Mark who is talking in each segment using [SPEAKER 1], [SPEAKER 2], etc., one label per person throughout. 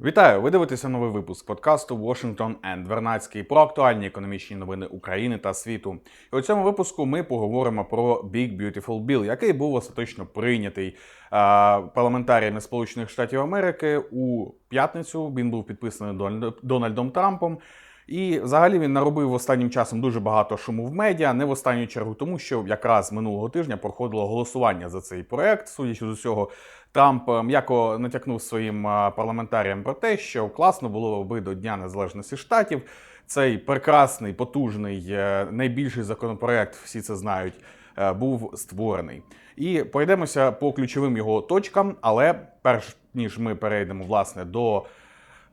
[SPEAKER 1] Вітаю! Ви дивитеся новий випуск подкасту Washington and Вернадський про актуальні економічні новини України та світу. І у цьому випуску ми поговоримо про Big Beautiful Bill, який був остаточно прийнятий парламентаріями Сполучених Штатів Америки у п'ятницю. Він був підписаний Дональд- Дональдом Трампом. І взагалі він наробив останнім часом дуже багато шуму в медіа, не в останню чергу, тому що якраз минулого тижня проходило голосування за цей проект. Судячи з усього, Трамп е, м'яко натякнув своїм е, парламентаріям про те, що класно було би до Дня Незалежності Штатів. Цей прекрасний, потужний, е, найбільший законопроект, всі це знають, був створений. І пройдемося по ключовим його точкам. Але перш ніж ми перейдемо власне до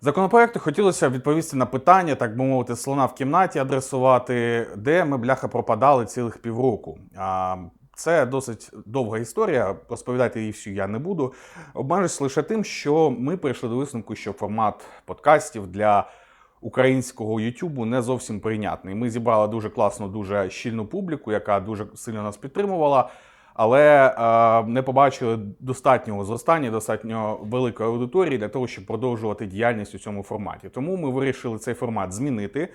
[SPEAKER 1] законопроекту, хотілося відповісти на питання, так би мовити, слона в кімнаті адресувати, де ми бляха пропадали цілих півроку. Це досить довга історія. Розповідати її всю я не буду. Обмежусь лише тим, що ми прийшли до висновку, що формат подкастів для українського Ютубу не зовсім прийнятний. Ми зібрали дуже класну, дуже щільну публіку, яка дуже сильно нас підтримувала. Але е, не побачили достатнього зростання, достатньо великої аудиторії для того, щоб продовжувати діяльність у цьому форматі. Тому ми вирішили цей формат змінити.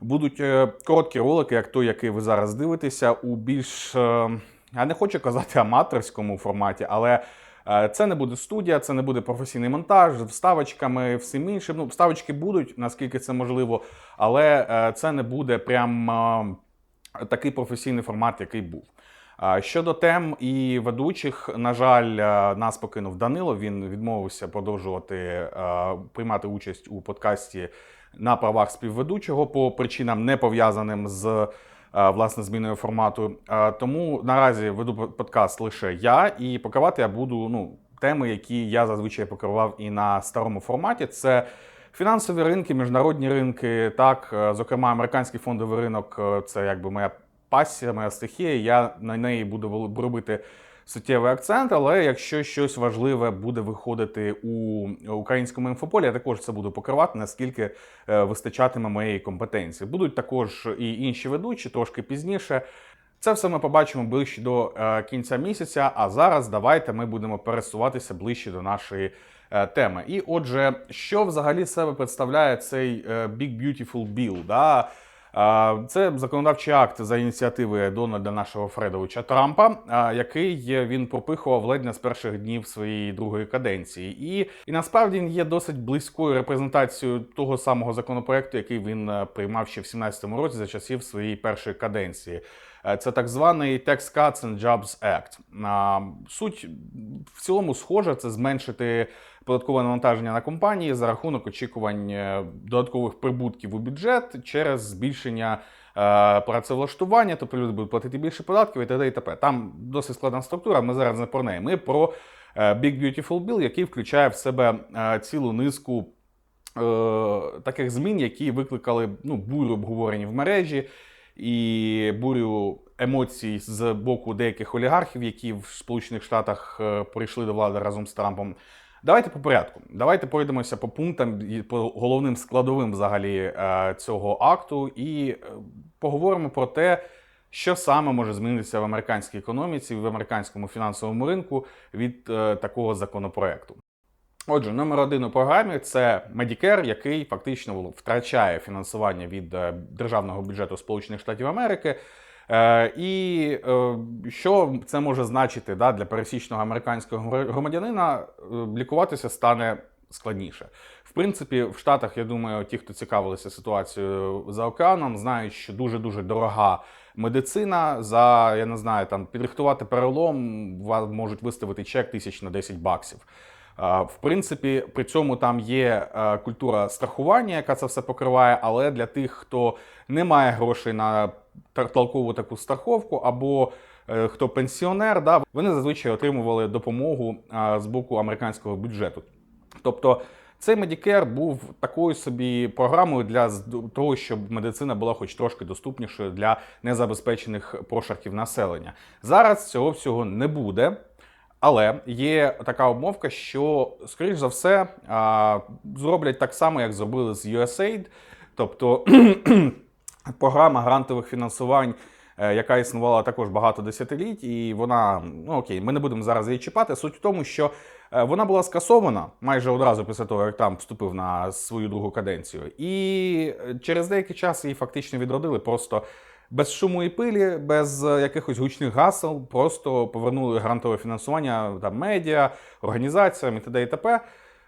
[SPEAKER 1] Будуть е, короткі ролики, як той, який ви зараз дивитеся, у більш е, я не хочу казати аматорському форматі, але е, це не буде студія, це не буде професійний монтаж з вставочками, всім іншим. Ну, вставочки будуть, наскільки це можливо, але е, це не буде прям е, такий професійний формат, який був. Щодо тем і ведучих, на жаль, нас покинув Данило. Він відмовився продовжувати приймати участь у подкасті на правах співведучого по причинам не пов'язаним з власне зміною формату. Е, Тому наразі веду подкаст лише я, і покривати я буду ну, теми, які я зазвичай покривав і на старому форматі. Це фінансові ринки, міжнародні ринки, так, е, зокрема, американський фондовий ринок е, це якби моя пасія, моя стихія. Я на неї буду робити суттєвий акцент. Але якщо щось важливе буде виходити у українському інфополі, я також це буду покривати, наскільки е, вистачатиме моєї компетенції. Будуть також і інші ведучі трошки пізніше. Це все ми побачимо ближче до е, кінця місяця. А зараз давайте ми будемо пересуватися ближче до нашої е, теми. І отже, що взагалі себе представляє цей Big Beautiful Bill? Да? Це законодавчий акт за ініціативи Дональда нашого Фредовича Трампа, який він пропихував ледь не з перших днів своєї другої каденції. І, і насправді він є досить близькою репрезентацією того самого законопроекту, який він е, приймав ще в 17-му році за часів своєї першої каденції. Е, Це так званий Tax Cuts and Jobs Act. Суть в цілому схожа це зменшити податкове навантаження на компанії за рахунок очікувань е, додаткових прибутків у бюджет через збільшення е, працевлаштування, тобто люди будуть платити більше податків і т.д. і т.п. Там досить складна структура. Ми зараз не про неї. Ми про Big Beautiful Bill, який включає в себе цілу низку таких змін, які викликали ну, бурю обговорень в мережі і бурю емоцій з боку деяких олігархів, які в Сполучених Штатах е, прийшли до влади разом з Трампом. Давайте по порядку. Давайте пройдемося по пунктам і по головним складовим взагалі е, цього акту, і е, поговоримо про те, що саме може змінитися в американській економіці, в американському фінансовому ринку від такого законопроекту. Отже, номер один у програмі це Medicare, який фактично втрачає фінансування від е, державного бюджету Сполучених Штатів Америки. Е, І е, що це може значити да, для пересічного американського громадянина, лікуватися стане складніше. В принципі, в Штатах, я думаю, ті, хто цікавилися ситуацією за океаном, знають, що дуже дуже дорога медицина. За я не знаю, там підрихтувати перелом, вам можуть виставити чек тисяч на 10 баксів. В принципі, при цьому там є е, культура страхування, яка це все покриває. Але для тих, хто не має грошей на толкову таку страховку, або е, хто пенсіонер, да, вони зазвичай отримували допомогу з боку американського бюджету. Тобто цей Medicare був такою собі програмою для того, щоб медицина була хоч трошки доступнішою для незабезпечених прошарків населення. Зараз цього всього не буде. Але є така обмовка, що, скоріш за все, зроблять так само, як зробили з USAID, тобто програма грантових фінансувань, е, яка існувала також багато десятиліть, і вона, ну окей, ми не будемо зараз її чіпати. Суть в тому, що Е, Вона була скасована майже одразу після того, як Трамп вступив на свою другу каденцію, і е, через деякий час її фактично відродили просто без шуму і пилі, без е, якихось гучних гасел, просто повернули грантове фінансування там, медіа, організаціям і т.д. і т.п.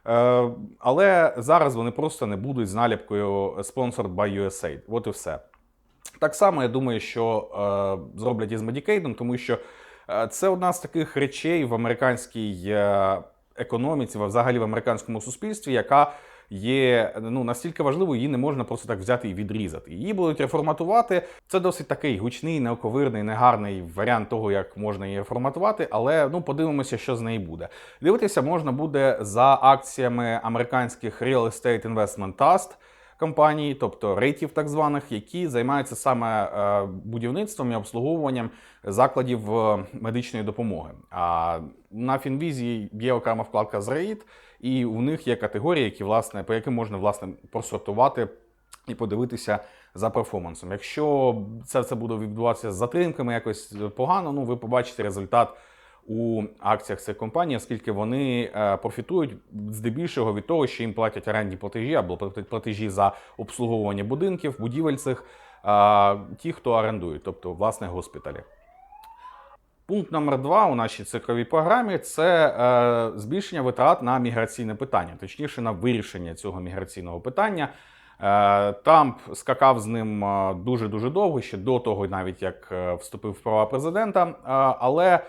[SPEAKER 1] Е, Але зараз вони просто не будуть з наліпкою Sponsored by USAID. От і все. Так само я думаю, що е, зроблять із Медікейдом, тому що це одна з таких речей в американській економіці, взагалі в американському суспільстві, яка є ну настільки важливою, її не можна просто так взяти і відрізати. Її будуть реформатувати. Це досить такий гучний, неоковирний, негарний варіант того, як можна її реформатувати, але ну подивимося, що з неї буде. Дивитися можна буде за акціями американських Real Estate Investment Trust, компаній, тобто рейтів так званих, які займаються саме е, будівництвом і обслуговуванням закладів е, медичної допомоги. А на Фінвізі є окрема вкладка з рейт, і у них є категорії, які власне по яким можна власне просортувати і подивитися за перформансом. Якщо це все буде відбуватися з затримками, якось погано, ну ви побачите результат у акціях цих компаній, оскільки вони е, профітують здебільшого від того, що їм платять орендні платежі або платежі за обслуговування будинків, будівель цих, е, ті, хто орендують, тобто власне госпіталі. Пункт номер два у нашій цифровій програмі це е, збільшення витрат на міграційне питання, точніше на вирішення цього міграційного питання. Е, Трамп скакав з ним дуже дуже довго, ще до того, навіть як е, вступив в права президента. Е, але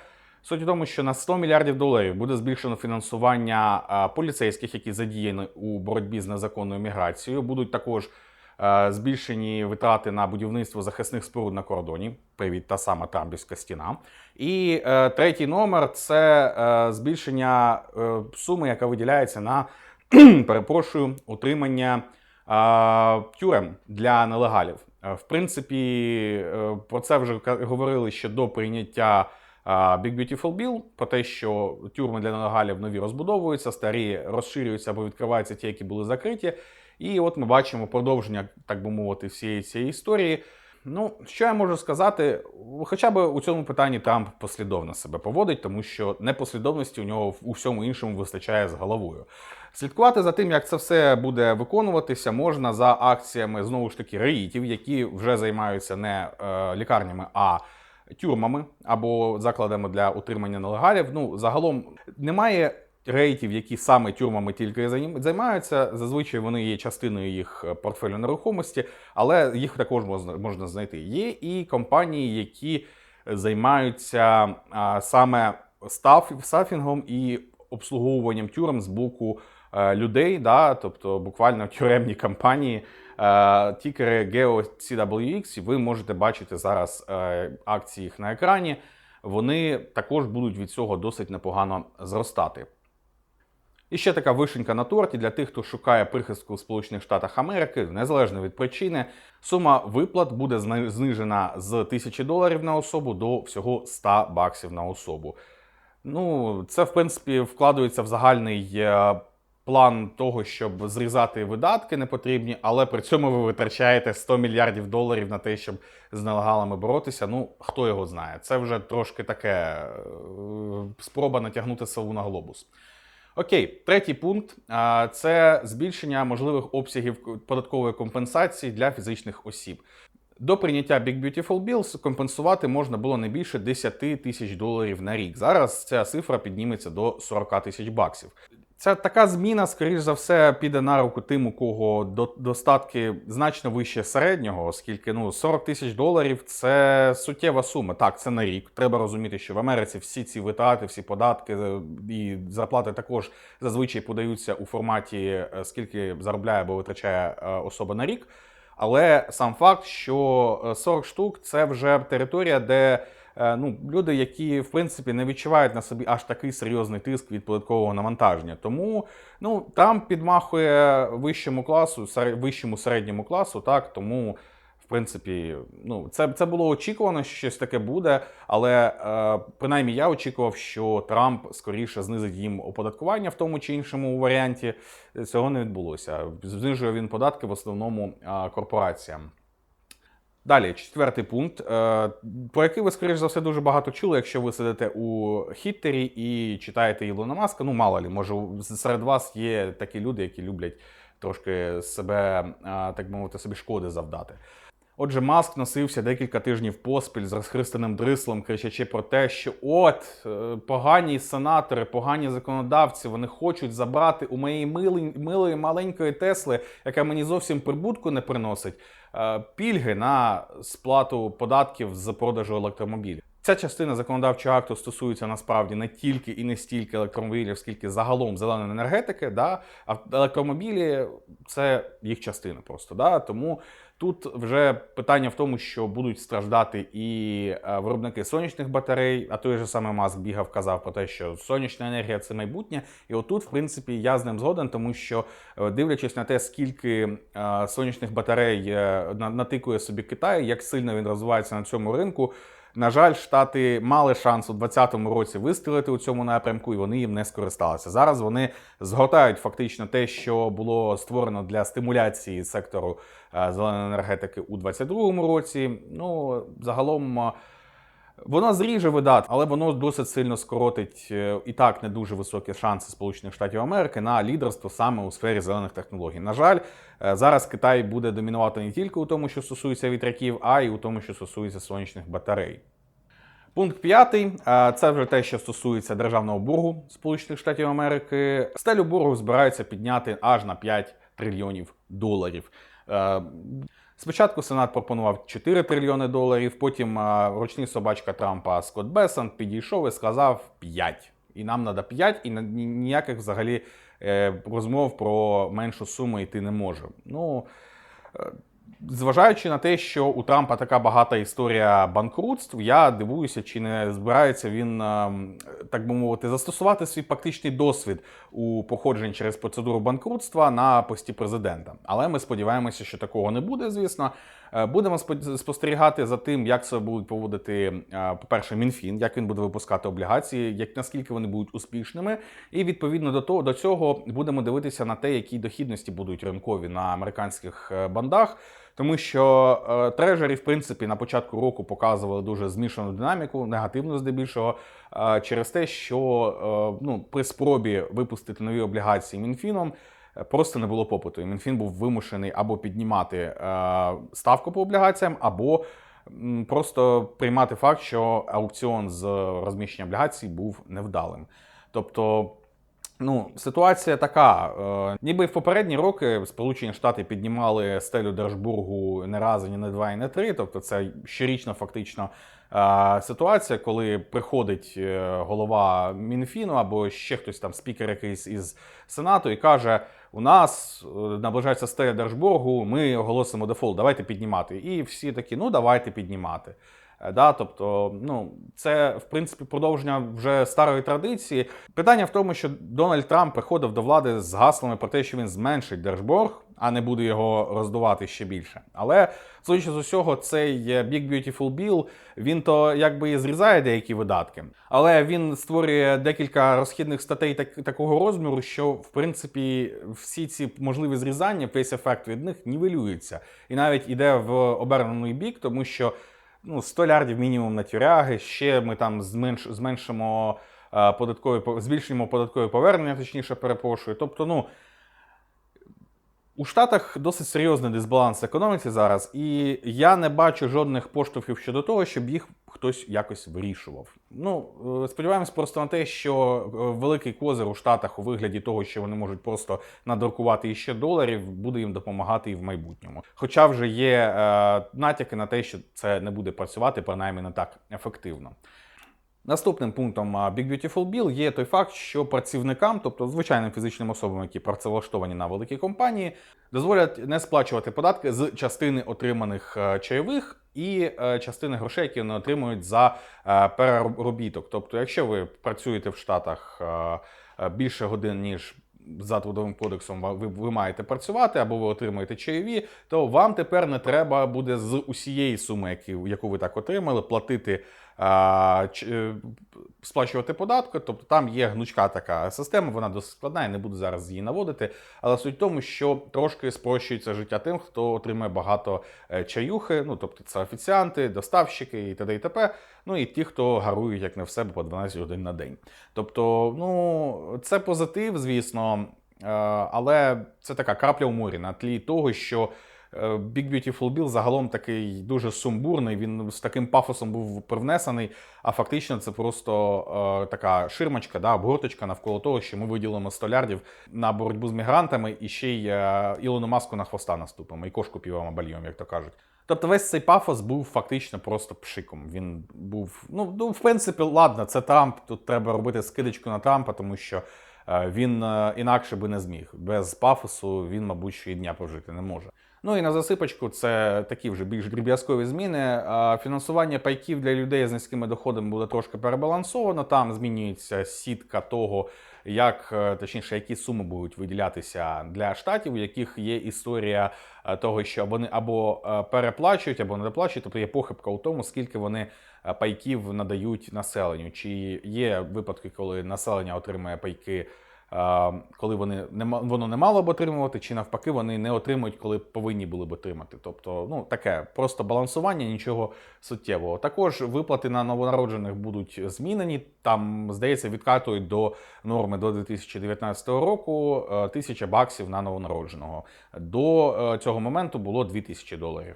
[SPEAKER 1] Суть у тому, що на 100 мільярдів доларів буде збільшено фінансування поліцейських, які задіяні у боротьбі з незаконною міграцією. Будуть також збільшені витрати на будівництво захисних споруд на кордоні. Привіт, та сама Трампівська стіна. І е, третій номер це е, збільшення е, суми, яка виділяється на перепрошую утримання е, тюрем для нелегалів. Е, В принципі, е, про це вже говорили ще до прийняття. Big Beautiful Bill про те, що тюрми для нелегалів нові розбудовуються, старі розширюються або відкриваються ті, які були закриті. І от ми бачимо продовження, так би мовити, всієї цієї історії. Ну, що я можу сказати, хоча б у цьому питанні Трамп послідовно себе поводить, тому що непослідовності у нього у всьому іншому вистачає з головою. Слідкувати за тим, як це все буде виконуватися, можна за акціями знову ж таки реїтів, які вже займаються не е, лікарнями, а тюрмами або закладами для утримання нелегалів. Ну, загалом немає рейтів, які саме тюрмами тільки займ- займаються. Зазвичай вони є частиною їх е, портфелю нерухомості, але їх також можна, можна знайти. Є і компанії, які займаються а, саме стаф, стафінгом і обслуговуванням тюрем з боку е, людей, да, тобто буквально тюремні компанії. Е, Тікери GeoCWX, і ви можете бачити зараз е, акції їх на екрані. Вони також будуть від цього досить непогано зростати. І ще така вишенька на торті для тих, хто шукає прихистку в Сполучених Штатах Америки, незалежно від причини. Сума виплат буде знижена з 1000 доларів на особу до всього 100 баксів на особу. Ну, це в принципі вкладається в загальний е, план того, щоб зрізати видатки непотрібні, але при цьому ви витрачаєте 100 мільярдів доларів на те, щоб з нелегалами боротися. Ну, хто його знає. Це вже трошки таке е, спроба натягнути сову на глобус. Окей, третій пункт це збільшення можливих обсягів податкової компенсації для фізичних осіб. До прийняття Big Beautiful Bill компенсувати можна було не більше 10 тисяч доларів на рік. Зараз ця цифра підніметься до 40 тисяч баксів. Ця така зміна, скоріш за все, піде на руку тим, у кого достатки значно вище середнього, оскільки ну 40 тисяч доларів це суттєва сума. Так, це на рік. Треба розуміти, що в Америці всі ці витрати, всі податки е, і зарплати також зазвичай подаються у форматі е, скільки заробляє або витрачає е, особа на рік. Але сам факт, що е, 40 штук це вже територія, де ну, люди, які в принципі не відчувають на собі аж такий серйозний тиск від податкового навантаження. Тому ну, Трамп підмахує вищому класу, вищому середньому класу, так тому. В принципі, ну це, це було очікувано, що щось таке буде, але е, принаймні я очікував, що Трамп скоріше знизить їм оподаткування в тому чи іншому варіанті. Цього не відбулося. Знижує він податки в основному е, корпораціям. Далі, четвертий пункт, е, про який ви, скоріш за все, дуже багато чули, якщо ви сидите у Хіттері і читаєте Ілона Маска. Ну, мало лі, може, серед вас є такі люди, які люблять трошки себе, е, так мовити, собі шкоди завдати. Отже, Маск носився декілька тижнів поспіль з розхристаним дрислом, кричачи про те, що от е, погані сенатори, погані законодавці, вони хочуть забрати у моєї милої, маленької Тесли, яка мені зовсім прибутку не приносить, пільги на сплату податків з продажу електромобілів. Ця частина законодавчого акту стосується насправді не тільки і не стільки електромобілів, скільки загалом зеленої енергетики. Да? А електромобілі це їх частина просто. Да? Тому тут вже питання в тому, що будуть страждати і е, виробники сонячних батарей, а той же саме Маск бігав, казав про те, що сонячна енергія це майбутнє. І отут, в принципі, я з ним згоден, тому що е, дивлячись на те, скільки е, сонячних батарей на- натикує собі Китай, як сильно він розвивається на цьому ринку. На жаль, штати мали шанс у 2020 році вистрілити у цьому напрямку, і вони їм не скористалися. Зараз вони згортають фактично те, що було створено для стимуляції сектору е, зеленої енергетики у 2022 році. Ну загалом. е, Воно зріже видат, але воно досить сильно скоротить е, і так не дуже високі шанси Сполучених Штатів Америки на лідерство саме у сфері зелених технологій. На жаль, зараз Китай буде домінувати не тільки у тому, що стосується вітряків, а й у тому, що стосується сонячних батарей. Пункт п'ятий е, це вже те, що стосується державного боргу Сполучених Штатів Америки. Стелю боргу збираються підняти аж на 5 трильйонів доларів. Е, Спочатку Сенат пропонував 4 трильйони доларів, потім е, ручний собачка Трампа Скотт Бессон підійшов і сказав 5. І нам треба 5, і ніяких взагалі е, розмов про меншу суму йти не може. Ну, е, Зважаючи на те, що у Трампа така багата історія банкрутств, я дивуюся, чи не збирається він, ем, так би мовити, застосувати свій практичний досвід у походженні через процедуру банкрутства на пості президента. Але ми сподіваємося, що такого не буде, звісно. Е, Будемо спо- спостерігати за тим, як себе будуть поводити, е, по-перше, Мінфін, як він буде випускати облігації, як наскільки вони будуть успішними. І відповідно до того до цього будемо дивитися на те, які дохідності будуть ринкові на американських е, бандах. Тому що трежері, в принципі, на початку року показували дуже змішану динаміку, негативну здебільшого, через те, що ну, при спробі випустити нові облігації Мінфіном просто не було попиту. І Мінфін був вимушений або піднімати е, ставку по облігаціям, або просто приймати факт, що аукціон з розміщення облігацій був невдалим. Тобто. Ну, ситуація така. Е, ніби в попередні роки Сполучені Штати піднімали стелю Держбургу не раз, ні не два, і не три. Тобто, це щорічна фактично е, ситуація, коли приходить е, голова Мінфіну або ще хтось там, спікер якийсь із Сенату, і каже: у нас е, наближається стеля Держбургу, ми оголосимо дефолт, давайте піднімати. І всі такі, ну давайте піднімати. Е, Да, тобто, ну це в принципі продовження вже старої традиції. Питання в тому, що Дональд Трамп приходив до влади з гаслами про те, що він зменшить держборг, а не буде його роздувати ще більше. Але судячи з усього, цей е, Big Beautiful Bill, він то якби і зрізає деякі видатки, але він створює декілька розхідних статей так, такого розміру, що в принципі всі ці можливі зрізання, весь ефект від них нівелюється, і навіть іде в обернений бік, тому що ну, 100 лярдів мінімум на тюряги. Ще ми там зменш, зменшимо е, податкові збільшимо податкові повернення, точніше перепрошую. Тобто, ну. У Штатах досить серйозний дисбаланс економіці зараз, і я не бачу жодних поштовхів щодо того, щоб їх хтось якось вирішував. Ну, е, сподіваємось просто на те, що е, великий козир у Штатах у вигляді того, що вони можуть просто надрукувати іще доларів, буде їм допомагати і в майбутньому. Хоча вже є е, натяки на те, що це не буде працювати, принаймні не так ефективно. Наступним пунктом а, Big Beautiful Bill є той факт, що працівникам, тобто звичайним фізичним особам, які працевлаштовані на великі компанії, дозволять не сплачувати податки з частини отриманих е, чайових і е, частини грошей, які вони отримують за е, переробіток. Тобто, якщо ви працюєте в Штатах е, більше годин, ніж за трудовим кодексом ви, ви маєте працювати або ви отримуєте чайові, то вам тепер не треба буде з усієї суми, які, яку ви так отримали, платити сплачувати податки. Тобто там є гнучка така система, вона досить складна, я не буду зараз її наводити. Але суть в тому, що трошки спрощується життя тим, хто отримує багато е, чаюхи, ну тобто це офіціанти, доставщики і т.д. і т.п. Ну і ті, хто гарують як не в себе по 12 годин на день. Тобто, ну це позитив, звісно, е, але це така крапля у морі на тлі того, що. Е, Big Beautiful Bill загалом такий дуже сумбурний. Він з таким пафосом був привнесений. А фактично це просто е, така ширмочка, да, обгорточка навколо того, що ми виділимо столярдів на боротьбу з мігрантами і ще й е, Ілону Маску на хвоста наступимо, і кошку півемо бальйом, як то кажуть. Тобто весь цей пафос був фактично просто пшиком. Він був, ну, ну в принципі, ладно, це Трамп. Тут треба робити скидочку на Трампа, тому що е, він е, інакше би не зміг. Без пафосу він, мабуть, ще і дня прожити не може. Ну і на засипочку це такі вже більш дріб'язкові зміни. Фінансування пайків для людей з низькими доходами буде трошки перебалансовано. Там змінюється сітка того, як е, точніше, які суми будуть виділятися для штатів, у яких є історія е, того, що вони або е, переплачують, або не доплачують. Тобто є похибка у тому, скільки вони пайків надають населенню. Чи є випадки, коли населення отримує пайки коли вони не воно не мало б отримувати, чи навпаки вони не отримують, коли повинні були б отримати. Тобто, ну таке просто балансування, нічого суттєвого. Також виплати на новонароджених будуть змінені. Там, здається, відкатують до норми до 2019 року е, тисяча баксів на новонародженого. До е, цього моменту було 2000 доларів.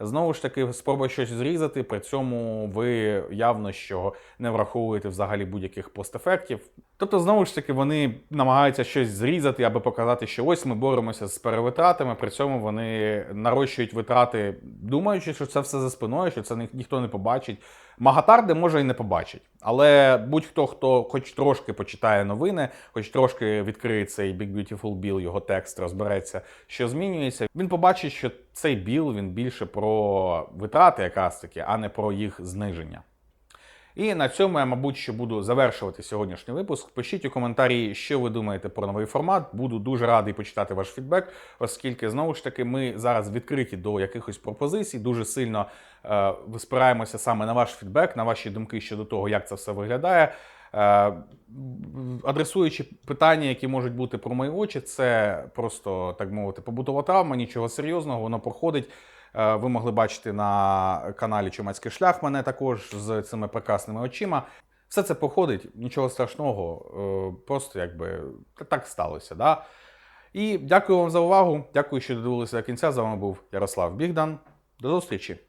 [SPEAKER 1] Знову ж таки, спроба щось зрізати, при цьому ви явно що не враховуєте взагалі будь-яких постефектів. Тобто, знову ж таки, вони намагаються щось зрізати, аби показати, що ось ми боремося з перевитратами. При цьому вони нарощують витрати, думаючи, що це все за спиною, що це ні- ніхто не побачить. Магатарди може і не побачить. Але будь-хто, хто хоч трошки почитає новини, хоч трошки відкриє цей Big Beautiful Bill, його текст розбереться, що змінюється, він побачить, що цей біл він більше про витрати, якраз таки, а не про їх зниження. І на цьому я, мабуть, що буду завершувати сьогоднішній випуск. Пишіть у коментарі, що ви думаєте про новий формат. Буду дуже радий почитати ваш фідбек, оскільки знову ж таки ми зараз відкриті до якихось пропозицій. Дуже сильно е, спираємося саме на ваш фідбек, на ваші думки щодо того, як це все виглядає. Е, адресуючи питання, які можуть бути про мої очі, це просто так мовити побутова травма, нічого серйозного, воно проходить. Е, Ви могли бачити на каналі Чумацький шлях мене також з цими прекрасними очима. Все це походить, нічого страшного, е, просто якби так сталося. Да? І дякую вам за увагу. Дякую, що додивилися до кінця. З вами був Ярослав Бігдан. До зустрічі!